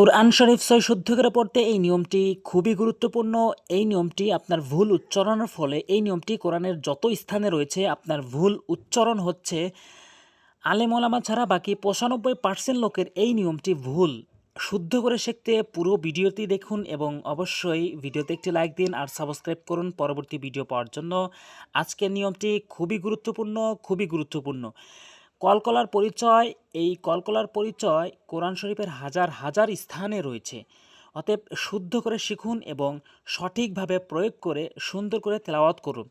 কোরআন শরীফ সই শুদ্ধ করে পড়তে এই নিয়মটি খুবই গুরুত্বপূর্ণ। এই নিয়মটি আপনার ভুল উচ্চারণের ফলে, এই নিয়মটি কোরআনের যত স্থানে রয়েছে আপনার ভুল উচ্চারণ হচ্ছে। আলেম ওলামা ছাড়া বাকি পঁচানব্বই পার্সেন্ট লোকের এই নিয়মটি ভুল। শুদ্ধ করে শিখতে পুরো ভিডিওটি দেখুন এবং অবশ্যই ভিডিওতে একটি লাইক দিন আর সাবস্ক্রাইব করুন পরবর্তী ভিডিও পাওয়ার জন্য। আজকের নিয়মটি খুবই গুরুত্বপূর্ণ খুবই গুরুত্বপূর্ণ। কলকলার পরিচয়, এই কলকলার পরিচয় কোরআন শরীফের হাজার হাজার স্থানে রয়েছে। অতএব শুদ্ধ করে শিখুন এবং সঠিকভাবে প্রয়োগ করে সুন্দর করে তেলাওয়াত করুন।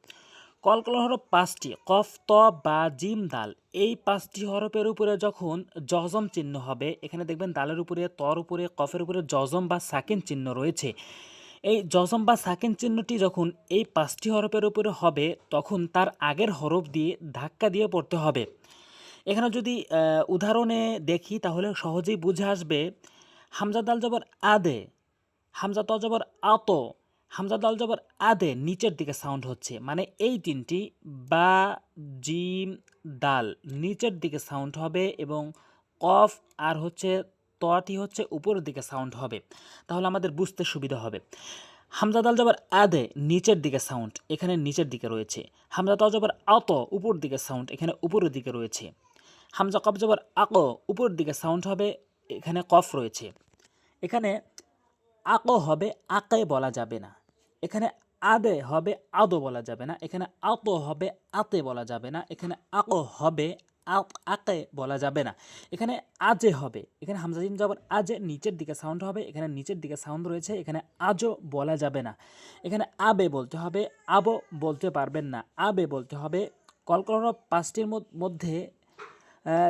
কলকলা হরফ পাঁচটি, কফ, ত, বা, জিম, দাল। এই পাঁচটি হরফের উপরে যখন জজম চিহ্ন হবে, এখানে দেখবেন দালের উপরে, তর উপরে, কফের উপরে জজম বা সাকিন চিহ্ন রয়েছে। এই জজম বা সাকিন চিহ্নটি যখন এই পাঁচটি হরফের উপরে হবে, তখন তার আগের হরফ দিয়ে ধাক্কা দিয়ে পড়তে হবে। এখানে যদি উদাহরণে দেখি তাহলে সহজেই বুঝে আসবে, হামজা দাল জবর আদে, হামজা ত জবর আত, হামজা দাল জবর আদে নিচের দিকে সাউন্ড হচ্ছে। মানে এই তিনটি, বা, জিম, দাল নিচের দিকে সাউন্ড হবে এবং কফ আর হচ্ছে তটি হচ্ছে উপরের দিকে সাউন্ড হবে। তাহলে আমাদের বুঝতে সুবিধা হবে। হামজা দাল জবর আদে নিচের দিকে সাউন্ড এখানে নিচের দিকে রয়েছে। হামজা ত জবর আত উপর দিকে সাউন্ড এখানে উপরের দিকে রয়েছে। হামজা কফ জবর আক উপরের দিকে সাউন্ড হবে, এখানে কফ রয়েছে। এখানে আক হবে, আকে বলা যাবে না। এখানে আদে হবে, আদো বলা যাবে না। এখানে আত হবে, আতে বলা যাবে না। এখানে আক হবে, আক- বলা যাবে না। এখানে আজে হবে, এখানে হামজাজিম জবর আজে নিচের দিকে সাউন্ড হবে, এখানে নিচের দিকে সাউন্ড রয়েছে, এখানে আজও বলা যাবে না। এখানে আবে বলতে হবে, আবো বলতে পারবেন না। আবে বলতে হবে কলকলার পাঁচটির মধ্যে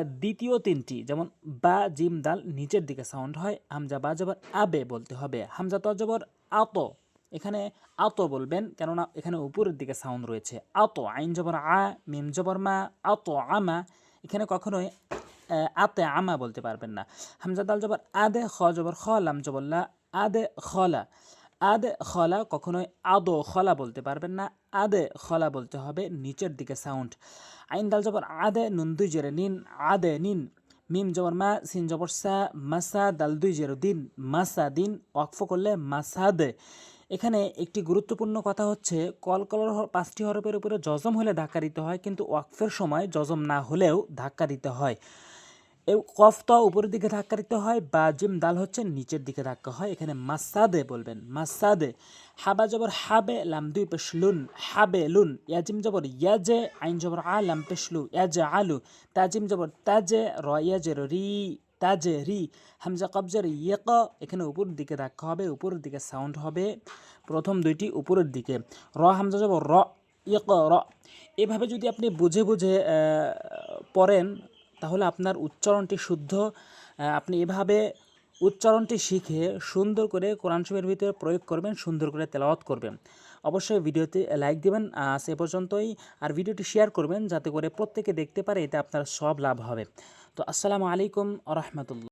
দ্বিতীয় তিনটি, যেমন বা, জিম, দাল, নিচের দিকে সাউন্ড হয়, হামজা, বা জবর, আবে বলতে হবে। হামজা, তো, জবর, আত। এখানে আত বলবেন, কেননা এখানে উপরের দিকে সাউন্ড রয়েছে। আত, আইন জবর, আ, মিম জবর, মা, আত, আমা। এখানে কখনোই আতে, আমা বলতে পারবেন না। হামজা, দাল, জবর, আদে, খ, জবর, খ, লাম জবল্লা আদে খলা আদে খলা কখনোই আদো খলা বলতে পারবেন না। আদে খলা বলতে হবে নিচের দিকে সাউন্ড আইন দাল জবর আদে, নুন দুই জেরে নিন, আদে নিন। মিম জবর মা, সিন জবর সা, মাসা, দাল দুই জেরো দিন, মাসা দিন, ওয়াকফ করলে মাসাদে এখানে একটি গুরুত্বপূর্ণ কথা হচ্ছে কলকলার পাঁচটি হরফের উপরে জজম হলে ধাক্কা দিতে হয়, কিন্তু ওয়াকফের সময় জজম না হলেও ধাক্কা দিতে হয়। এই কফ উপরের দিকে ধাক্কা দিতে হয়, বা জিম দাল হচ্ছে নিচের দিকে ধাক্কা হয়। এখানে মাসাদে বলবেন, মাসাদে। হাবা জবর হাবে লাম দুই পেশলুন, হাবে লুন। ইয়াজিম জবর ইয়াজে, আইন জবর আ লাম পেশলু, ইয়াজে আলু। তাজিম জবর তাজে, র ইয়াজে রি, তাজে রি। হামজা কবজের ইয়েক, এখানে উপরের দিকে ধাক্কা হবে, উপরের দিকে সাউন্ড হবে। প্রথম দুইটি উপরের দিকে। র, হামজা জবর র, ইয়েক, র। এভাবে যদি আপনি বুঝে বুঝে পড়েন তাহলে আপনার উচ্চারণটি শুদ্ধ আপনি এভাবে উচ্চারণটি শিখে সুন্দর করে কোরআন শরীফের ভিতরে প্রয়োগ করবেন, সুন্দর করে তেলাওয়াত করবেন। অবশ্যই ভিডিওতে লাইক দেবেন সে পর্যন্তই। আর ভিডিওটি শেয়ার করবেন, যাতে করে প্রত্যেকে দেখতে পারে এতে আপনার সব লাভ হবে। তো আসসালামু আলাইকুম রহমতুল্লা